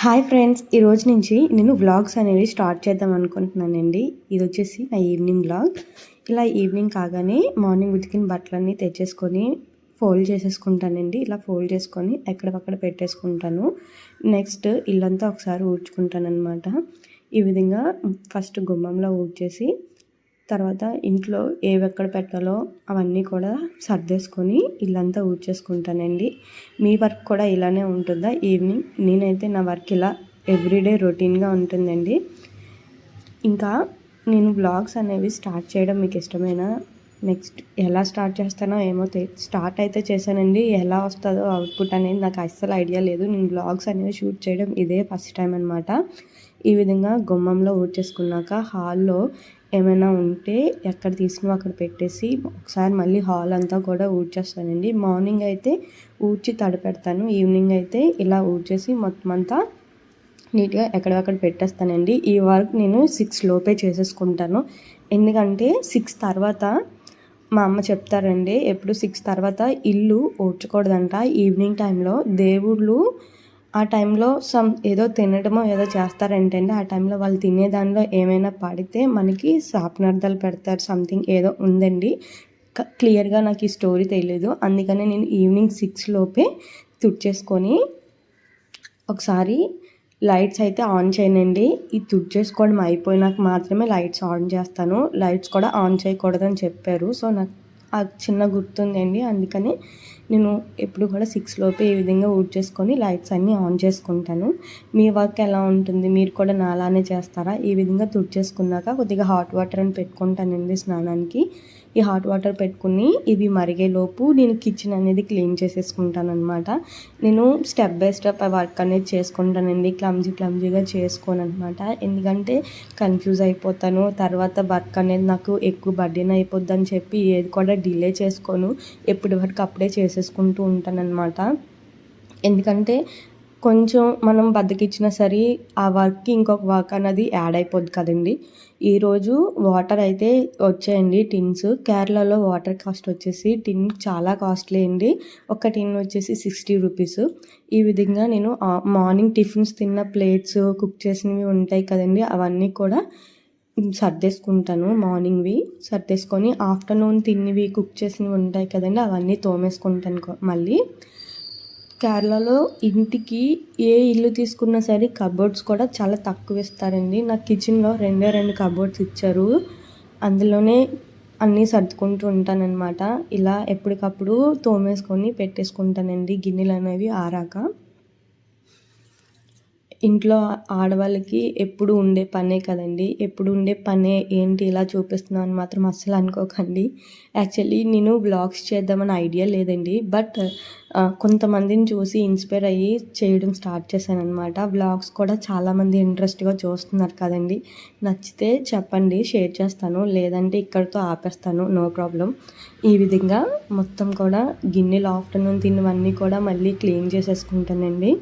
Hi friends ఈ రోజు నుంచి నేను వ్లాగ్స్ అనేవి స్టార్ట్ చేద్దాం అనుకుంటున్నానండి. ఇది వచ్చేసి నా ఈవినింగ్ వ్లాగ్ ఇలా ఈవినింగ్ కాగానే మార్నింగ్ ఉతికిన బట్టలన్నీ తెచ్చేసుకొని ఫోల్డ్ చేసేసుకుంటానండి. ఇలా ఫోల్డ్ చేసుకొని ఎక్కడపక్కడ పెట్టేసుకుంటాను. నెక్స్ట్ ఇల్లంతా ఒకసారి ఊడ్చుకుంటాను అనమాట ఈ విధంగా ఫస్ట్ గుమ్మంలో ఊడ్చేసి తర్వాత ఇంట్లో ఏవెక్కడ పెట్టాలో అవన్నీ కూడా సర్దేసుకొని ఇల్లంతా ఊడ్చేసుకుంటానండి. మీ వర్క్ కూడా ఇలానే ఉంటుందా? ఈవినింగ్ నేనైతే నా వర్క్ ఇలా ఎవ్రీడే రొటీన్గా ఉంటుందండి. ఇంకా నేను బ్లాగ్స్ అనేవి స్టార్ట్ చేయడం మీకు ఇష్టమేనా? నెక్స్ట్ ఎలా స్టార్ట్ చేస్తానో ఏమో స్టార్ట్ అయితే చేశానండి. ఎలా వస్తుందో అవుట్పుట్ అనేది నాకు అస్సలు ఐడియా లేదు. నేను బ్లాగ్స్ అనేవి షూట్ చేయడం ఇదే ఫస్ట్ టైం అనమాట ఈ విధంగా గుమ్మంలో ఊడ్చేసుకున్నాక హాల్లో ఏమైనా ఉంటే ఎక్కడ తీసినో అక్కడ పెట్టేసి ఒకసారి మళ్ళీ హాల్ అంతా కూడా ఊడ్చేస్తానండి. మార్నింగ్ అయితే ఊడ్చి తడపెడతాను. ఈవినింగ్ అయితే ఇలా ఊడ్చేసి మొత్తం అంతా నీట్గా ఎక్కడెక్కడ పెట్టేస్తానండి. ఈ వర్క్ నేను సిక్స్ లోపే చేసేసుకుంటాను. ఎందుకంటే సిక్స్ తర్వాత మా అమ్మ చెప్తారండి ఎప్పుడు సిక్స్ తర్వాత ఇల్లు ఊడ్చకూడదంట. ఈవినింగ్ టైంలో దేవుళ్ళు ఆ టైంలో సమ్ ఏదో తినడమో ఏదో చేస్తారంటే అండి ఆ టైంలో వాళ్ళు తినే దానిలో ఏమైనా పడితే మనకి శాపనార్థాలు పెడతారు సంథింగ్ ఏదో ఉందండి. క్లియర్గా నాకు ఈ స్టోరీ తెలియదు అందుకనే నేను ఈవినింగ్ సిక్స్ లోపే తుడిచేసుకొని ఒకసారి లైట్స్ అయితే ఆన్ చేయనండి. ఈ తుడిచేసుకోవడం అయిపోయినాక మాత్రమే లైట్స్ ఆన్ చేస్తాను. లైట్స్ కూడా ఆన్ చేయకూడదని చెప్పారు. సో నాకు ఆ చిన్న గుర్తుందండి. అందుకని నేను ఎప్పుడు కూడా సిక్స్ లోపే ఈ విధంగా ఊడ్ చేసుకొని లైట్స్ అన్నీ ఆన్ చేసుకుంటాను. మీ వర్క్ ఎలా ఉంటుంది? మీరు కూడా నాలానే చేస్తారా? ఈ విధంగా తుడిచేసుకున్నాక కొద్దిగా హాట్ వాటర్ అని పెట్టుకుంటానండి స్నానానికి. ఈ హాట్ వాటర్ పెట్టుకుని ఇవి మరిగేలోపు నేను కిచెన్ అనేది క్లీన్ చేసేసుకుంటాను అనమాట నేను స్టెప్ బై స్టెప్ ఆ వర్క్ అనేది చేసుకుంటానండి. క్లమ్జీ క్లమ్జీగా చేసుకోను అనమాట ఎందుకంటే కన్ఫ్యూజ్ అయిపోతాను. తర్వాత వర్క్ అనేది నాకు ఎక్కువ బర్డెన్ అయిపోద్ది అని చెప్పి ఏది కూడా డిలే చేసుకోను. ఎప్పటి వరకు అప్పుడే చేసేసుకుంటూ ఉంటానన్నమాట. ఎందుకంటే కొంచెం మనం బద్దకిచ్చినా సరే ఆ వర్క్కి ఇంకొక వర్క్ అనేది యాడ్ అయిపోద్ది కదండి. ఈరోజు వాటర్ అయితే వచ్చాయండి టిన్స్. కేరళలో వాటర్ కాస్ట్ వచ్చేసి టిన్ చాలా కాస్ట్లీ అండి. ఒక టిన్ వచ్చేసి సిక్స్టీ రూపీస్. ఈ విధంగా నేను మార్నింగ్ టిఫిన్స్ తిన్న ప్లేట్స్ కుక్ చేసినవి ఉంటాయి కదండి అవన్నీ కూడా సర్దేసుకుంటాను మార్నింగ్వి. సర్దేసుకొని ఆఫ్టర్నూన్ తిన్నవి కుక్ చేసినవి ఉంటాయి కదండి అవన్నీ తోమేసుకుంటాను మళ్ళీ. కేరళలో ఇంటికి ఏ ఇల్లు తీసుకున్నా సరే కబోర్డ్స్ కూడా చాలా తక్కువ ఇస్తారండి. నా కిచెన్లో రెండే రెండు కబోర్డ్స్ ఇచ్చారు. అందులోనే అన్నీ సర్దుకుంటూ ఉంటానన్నమాట. ఇలా ఎప్పటికప్పుడు తోమేసుకొని పెట్టేసుకుంటానండి గిన్నెలు అనేవి ఆరాక. ఇంట్లో ఆడవాళ్ళకి ఎప్పుడు ఉండే పనే కదండి. ఎప్పుడు ఉండే పనే ఏంటి ఇలా చూపిస్తున్నాను అని మాత్రం అస్సలు అనుకోకండి. యాక్చువల్లీ నేను బ్లాగ్స్ చేద్దామని ఐడియా లేదండి. బట్ కొంతమందిని చూసి ఇన్స్పైర్ అయ్యి చేయడం స్టార్ట్ చేశాను అనమాట బ్లాగ్స్ కూడా చాలామంది ఇంట్రెస్ట్గా చూస్తున్నారు కదండి. నచ్చితే చెప్పండి షేర్ చేస్తాను. లేదంటే ఇక్కడితో ఆపేస్తాను. No problem. ఈ విధంగా మొత్తం కూడా గిన్నెలు ఆఫ్టర్నూన్ తిన్నవన్నీ కూడా మళ్ళీ క్లీన్ చేసేసుకుంటానండి.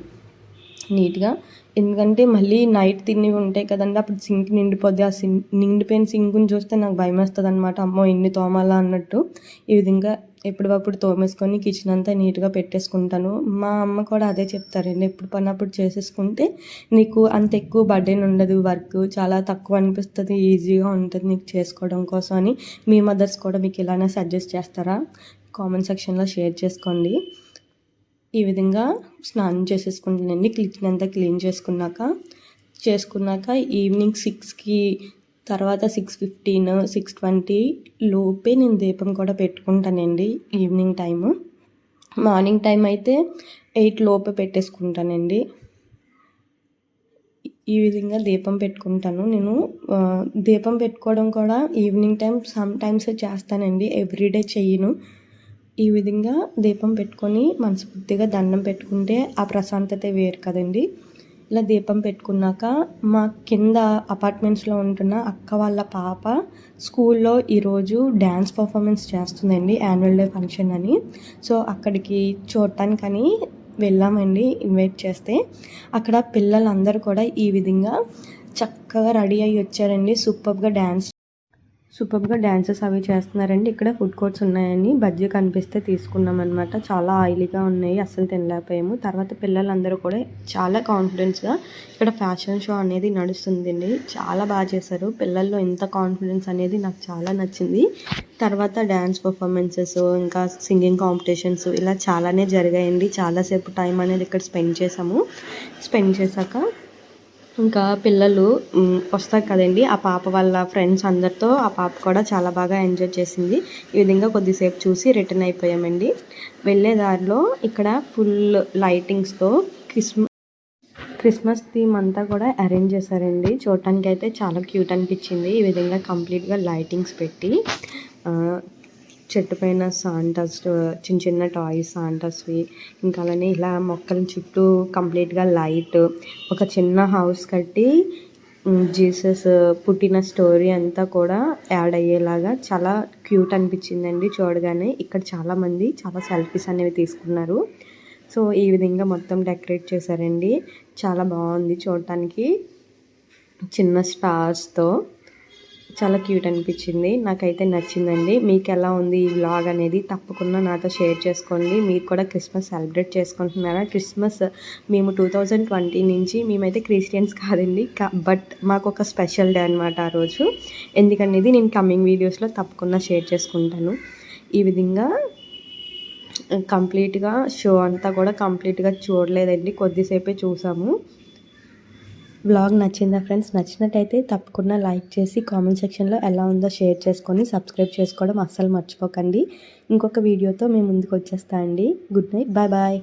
నీట్గా ఎందుకంటే మళ్ళీ నైట్ తిని ఉంటాయి కదండి అప్పుడు సింక్ నిండిపోద్ది. ఆ సింక్ నిండిపోయిన సింక్ని చూస్తే నాకు భయం వేస్తుంది అనమాట అమ్మో ఎన్ని తోమాలా అన్నట్టు. ఈ విధంగా ఎప్పుడప్పుడు తోమేసుకొని కిచెన్ అంతా నీట్గా పెట్టేసుకుంటాను. మా అమ్మ కూడా అదే చెప్తారండి. ఎప్పుడు పన్నప్పుడు చేసేసుకుంటే నీకు అంత ఎక్కువ బర్డెన్ ఉండదు. వర్క్ చాలా తక్కువ అనిపిస్తుంది. ఈజీగా ఉంటుంది నీకు చేసుకోవడం కోసం అని. మీ మదర్స్ కూడా మీకు ఇలానే సజెస్ట్ చేస్తారా? కామెంట్ సెక్షన్లో షేర్ చేసుకోండి. ఈ విధంగా స్నానం చేసేసుకుంటానండి. కిచెన్ అంతా క్లీన్ చేసుకున్నాక చేసుకున్నాక ఈవినింగ్ సిక్స్కి తర్వాత సిక్స్ ఫిఫ్టీన్ సిక్స్ ట్వంటీ లోపే నేను దీపం కూడా పెట్టుకుంటానండి ఈవినింగ్ టైము. మార్నింగ్ టైం అయితే ఎయిట్ లోపే పెట్టేసుకుంటానండి. ఈ విధంగా దీపం పెట్టుకుంటాను. నేను దీపం పెట్టుకోవడం కూడా ఈవినింగ్ టైం సమ్ టైమ్స్ చేస్తానండి. ఎవ్రీడే చెయ్యను. ఈ విధంగా దీపం పెట్టుకొని మనస్ఫూర్తిగా దండం పెట్టుకుంటే ఆ ప్రశాంతత వేరు కదండి. ఇలా దీపం పెట్టుకున్నాక మా కింద అపార్ట్మెంట్స్లో ఉంటున్న అక్క వాళ్ళ పాప స్కూల్లో ఈరోజు డ్యాన్స్ పర్ఫార్మెన్స్ చేస్తుందండి యాన్యువల్ డే ఫంక్షన్ అని. సో అక్కడికి చూడటానికని వెళ్ళామండి ఇన్వైట్ చేస్తే. అక్కడ పిల్లలందరూ కూడా ఈ విధంగా చక్కగా రెడీ అయ్యి వచ్చారండి. సూపర్గా డ్యాన్స్ సూపర్గా డ్యాన్సెస్ అవి చేస్తున్నారండి. ఇక్కడ ఫుడ్ కోర్ట్స్ ఉన్నాయని బజ్జీ కనిపిస్తే తీసుకున్నాం అనమాట చాలా ఆయిలీగా ఉన్నాయి అస్సలు తినలేకపోయాము. తర్వాత పిల్లలందరూ కూడా చాలా కాన్ఫిడెన్స్గా ఇక్కడ ఫ్యాషన్ షో అనేది నడుస్తుందండి. చాలా బాగా చేశారు. పిల్లల్లో ఇంత కాన్ఫిడెన్స్ అనేది నాకు చాలా నచ్చింది. తర్వాత డ్యాన్స్ పర్ఫార్మెన్సెస్ ఇంకా సింగింగ్ కాంపిటీషన్స్ ఇలా చాలానే జరిగాయండి. చాలాసేపు టైం అనేది ఇక్కడ స్పెండ్ చేసాము స్పెండ్ చేశాక ఇంకా పిల్లలు వస్తారు కదండి. ఆ పాప వాళ్ళ ఫ్రెండ్స్ అందరితో ఆ పాప కూడా చాలా బాగా ఎంజాయ్ చేసింది. ఈ విధంగా కొద్దిసేపు చూసి రిటర్న్ అయిపోయామండి. వెళ్ళే దారిలో ఇక్కడ ఫుల్ లైటింగ్స్తో క్రిస్మ క్రిస్మస్ థీమ్ అంతా కూడా అరేంజ్ చేశారండి. చూడటానికి అయితే చాలా క్యూట్ అనిపించింది. ఈ విధంగా కంప్లీట్గా లైటింగ్స్ పెట్టి చెట్టు పైన సాంటాస్ చిన్న చిన్న టాయ్స్ సాంటాస్వి ఇంకా అలానే ఇలా మొక్కల చుట్టూ కంప్లీట్గా లైట్ ఒక చిన్న హౌస్ కట్టి జీసస్ పుట్టిన స్టోరీ అంతా కూడా యాడ్ అయ్యేలాగా చాలా క్యూట్ అనిపించిందండి చూడగానే. ఇక్కడ చాలామంది చాలా సెల్ఫీస్ అనేవి తీసుకున్నారు. సో ఈ విధంగా మొత్తం డెకరేట్ చేశారండి. చాలా బాగుంది చూడటానికి. చిన్న స్టార్స్తో చాలా క్యూట్ అనిపించింది. నాకైతే నచ్చిందండి. మీకు ఎలా ఉంది ఈ వ్లాగ్ అనేది తప్పకుండా నాతో షేర్ చేసుకోండి. మీరు కూడా క్రిస్మస్ సెలబ్రేట్ చేసుకుంటున్నారా? క్రిస్మస్ మేము టూ థౌజండ్ ట్వంటీ నుంచి మేమైతే క్రిస్టియన్స్ కాదండి. బట్ మాకు ఒక స్పెషల్ డే అనమాట ఆ రోజు. ఎందుకనేది నేను కమింగ్ వీడియోస్లో తప్పకుండా షేర్ చేసుకుంటాను. ఈ విధంగా కంప్లీట్గా షో అంతా కూడా కంప్లీట్గా చూడలేదండి. కొద్దిసేపే చూసాము. వ్లాగ్ నచ్చిందా ఫ్రెండ్స్? నచ్చినట్టయితే తప్పకుండా లైక్ చేసి కామెంట్ సెక్షన్లో ఎలా ఉందో షేర్ చేసుకొని సబ్స్క్రైబ్ చేసుకోవడం అస్సలు మర్చిపోకండి. ఇంకొక వీడియోతో మేము ముందుకు వచ్చేస్తా అండి. Good night. Bye bye.